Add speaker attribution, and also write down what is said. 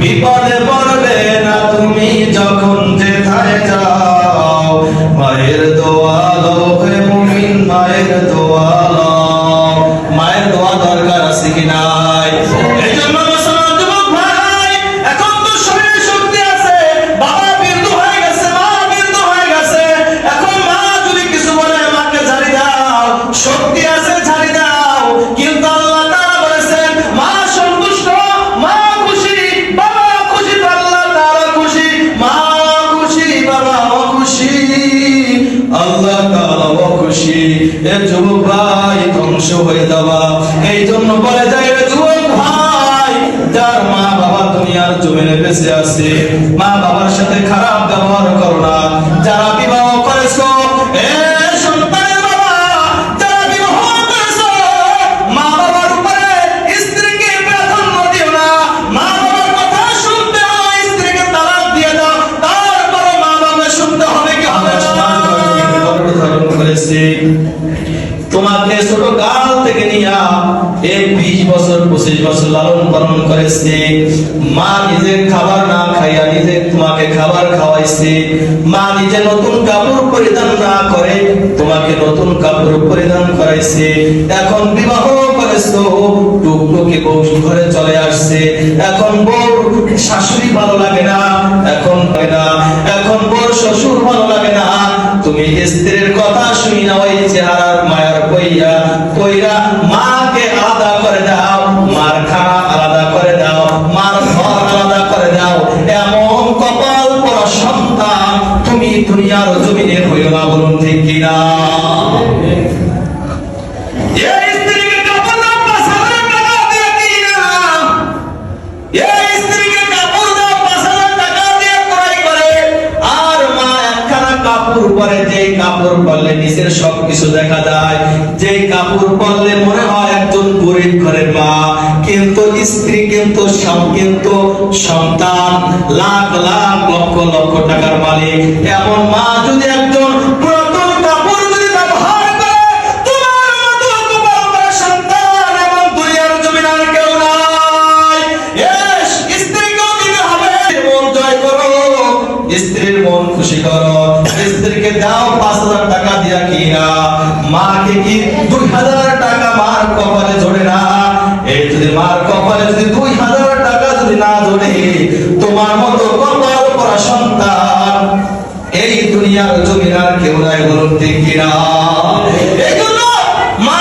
Speaker 1: বিপদে পড়বে না তুমি যখন যেথায় যাও। মায়ের দোয়া লোকে হে মুমিন, মায়ের দোয়া লও মায়ের দোয়া দরকার আছে কি এ যুবক ভাই ধ্বংস হয়ে যাওয়া। এই জন্য বলে যায় যুবক ভাই, যার মা বাবা দুনিয়ার জমিনে বেঁচে আছে, মা বাবার সাথে খারাপ ব্যবহার করো না। যারা বিবাহ করেছ তোমাকে ছোট কাল থেকে নিয়া এই বিশ বছর, পঁচিশ বছর লালন পালন করেছে। মা নিজে খাবার না খাইয়া নিজে তোমাকে খাবার খাওয়াইছে। মা নিজে নতুন কাপড় পরিধান না করে তোমাকে নতুন কাপড় পরিধান করাইছে। এখন বিবাহ করেছ, টুকটুকি বউ ঘরে চলে আসছে। এখন বউ শাশুড়ি ভালো লাগে না, এখন না। এখন বউর শ্বশুর ভালো লাগে না। তুমি স্ত্রীর কথা শুনি না, ওই কইয়া কইরা মাকে আলাদা করে দাও, মার খানা আলাদা করে দাও, মার ঘর আলাদা করে দাও। এমন কপাল পর সন্তান তুমি দুনিয়ার জমিনে হইও না বলুন ঠিক কিনা? কাপড় পরে যে কাপড় পরলে নিজের সবকিছু দেখা যায় যে কাপড় পরলে মনে হয় একজন গরিব ঘরের মা, কিন্তু স্ত্রী, কিন্তু সব, কিন্তু সন্তান, লাখ লাখ লক্ষ লক্ষ টাকার মালিক। এমন মা যদি একজন স্ত্রীর মন খুশি করো। স্ত্রীকে দাও পাঁচ হাজার টাকা দিয়া কিনা। মাকে কি দুই হাজার টাকা মার কপালে জোড়ে না? এই যদি মার কপালে যদি দুই হাজার টাকা যদি না জোড়ে, তোমার মতো কপাল করা সন্তান এই দুনিয়ার জমিন আর কেউ নাই বলুন ঠিক কিনা? জন্য মা